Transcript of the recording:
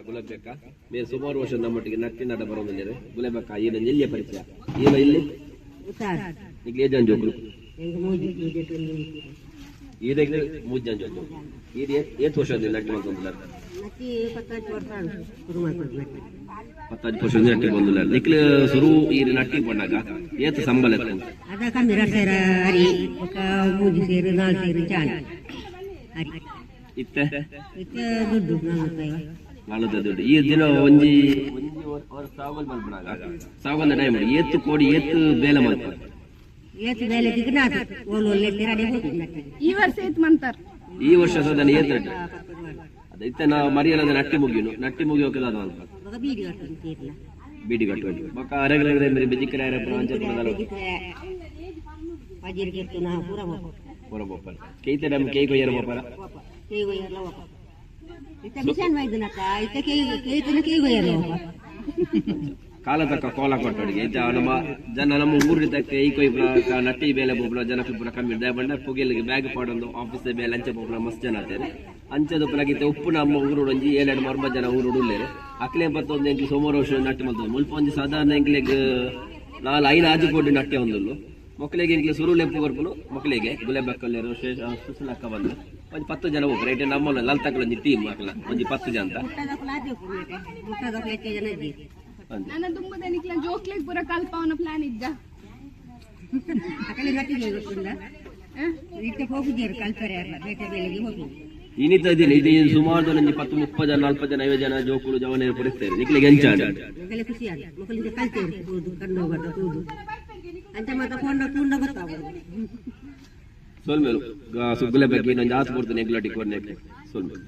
ಗುಲಾಬೇಕ ಮೇ ಸುಮಾರು ವರ್ಷ ನಮ್ಮೊಟ್ಟಿಗೆ ನಟ್ಟಿ ನಟ ಬರೋದಿಲ್ಲ ಗುಲಾಬೇಕ ಈಗ ಎಲ್ಲಿಯ ಪರಿಚಯ? ಈಗ ಇಲ್ಲಿ? ಈಗ ಏಜನ್ ಜೋಗುಲು ಈರಿಗೆ ಜನ ಜೋಗು ಈಗ ಏತ್ ವರ್ಷ ನಟ್ಟಿ ಬಂದಿಲ್ಲ ಪತ್ತಾಜ್ ನಟ್ಟಿ ಬಂದಿಲ್ಲ ನಿಕ್ಲ ಸುರು ಈ ನಟ್ಟಿ ಬಂದಾಗ ಏತ್ ಸಂಬಳ ಅದ ಕಮ್ಮಿ ರಸರ sir nal sir ಇತ್ತ? duduk ನಾಳದ ದುಡ್ಡು. ಈ ದಿನ ಒಂಜಿ ಸಾವಲ್ ಮಲ್ಪನಾಗ ಸಾವಲ್ ಟೈಮ್ ಏತ್ತು ಕೋಡಿ ಏತ್ತು ಬೇಲೆ ಈ ವರ್ಷ ಏತ್ ಮಂತಾರ. ಈ ವರ್ಷ ಸದ ಏತ್ ನಟ್ಟಿ ಅದ ಇತ್ತ ನಾ ಮರಿಯಲ್ಲದ ನಟ್ಟಿ ಮುಗಿಯುನು. ನಟ್ಟಿ ಮುಗಿಯೋಕೆ ಅದು ಅಂತ ಬೀಡಿ ಕಟ್ಟುವಂಟಿ ಬೊಕ್ಕ ಅರೆಗಲಗಡೆ ಮೇಲೆ pura bapa ಪುರ ಕೈತೆ ಡಮ್ ಕೈ ಕೊಯ್ಯರ ಬೋಪರ kei go bapa ಕಾಲ ಕೊಟ್ಟೊಡಿಗೆ ನಮ್ಮ ಜನ ನಮ್ಮ ಊರಿನ ಈ ಕೊಯ್ ನಟ್ಟಿ ಬೇಲೆ ಬೋಬ್ಲ, ಜನ ಪುರ ಕಮ್ಮಿ ಬಂಡ ಪುಗೆಲಿಗೆ ಬ್ಯಾಗ್ ಪಾಡೊಂದು ಆಫೀಸ್ ಬೇಲೆ ಅಂಚೆ ಬೋಬ್ಲ ಮಸ್ತ್ ಜನ ಆತೇನೆ ಅಂಚದ ಪುರಗಿತ್ತೆ ಉಪ್ಪು ನಮ್ಮ ಊರು ಒಂಜಿ ಏಳೆರಡು ಮರ್ಮ ಜನ ಊರು ಉಳ್ಳೇರು. ಅಕ್ಲೆ ಬತ್ತೊಂದು ಎಂಕ್ಲಿ ಸೋಮವಾರ ವರ್ಷ ನಟ್ಟಿ ಮಲ್ತೊಂದು. ಮುಲ್ಪ ಒಂದು ಸಾಧಾರಣ ಎಂಕ್ಲಿಗೆ, ನಾಲ್ ಐದು ಆಜು ಕೋಟಿ ನಟ್ಟೆ ಒಂದಲ್ಲು. ಮಕ್ಕಳಿಗೆ ಇಂಗ್ಲೀಷ್ ಸುರು ಲೆಪ್ಪು ಬರ್ಬೋದು. ಮಕ್ಕಳಿಗೆ ಗುಲೆಬೆಕ್ಕಲ್ಲೇರು ಶೇಷ ಸುಸಲಕ್ಕ ಬಂದು ಒಂದು ಪತ್ತು ಜನ ಹೋಗ್ರು ಐಟೆ ನಮ್ಮ ಲಲ್ತಕ್ಕಳ ಒಂದು ಟೀಮ್ ಮಕ್ಕಳ. ಒಂದು ಪತ್ತು ಜನ ಅಂತ. ನನ್ನ ನಿಕ್ಲ ಜೋಕ್ಲೆಗ್ ಪೂರ ಕಲ್ಪವನ ಪ್ಲಾನ್ ಇದ್ದ. ಕಲ್ಪರೆ ಅಲ್ಲ ಬೇಟೆ ಹೋಗಿ. ಇನ್ನಿತ ಇದಿಲ್ಲ ಇದು ಸುಮಾರು ಜನ ಒಂಜಿ ಪತ್ತು ಮುಪ್ಪತ್ತು ಜನ ನಲ್ವತ್ತು ಜನ ಐವತ್ತು ಜನ ಜೋಕುಳು ಜವನೇರು ಪಡಿಸ್ತಾರೆ. ನಿಕ್ಲಿಗೆ ಖುಷಿ ಆಗ ಮಕ್ಕಳಿಗೆ ಕಣ್ಣು ಹೋಗೋದು ಅಂತ ಮತ್ತೆ ಫೋನ್ ಕೂಂಡ ಗೊತ್ತಾಗೋದು ಸೋಲ್ಮೇಲು ಸುಗ್ಗುಲೆ ಬಗ್ಗೆ ಇನ್ನೊಂದು ಆಸೆ ಕೊಡ್ತಾನೆ ಎಗ್ಲಾಟಿ ಕೊಡ್ನೆ ಸೋಲ್ಮೇಲು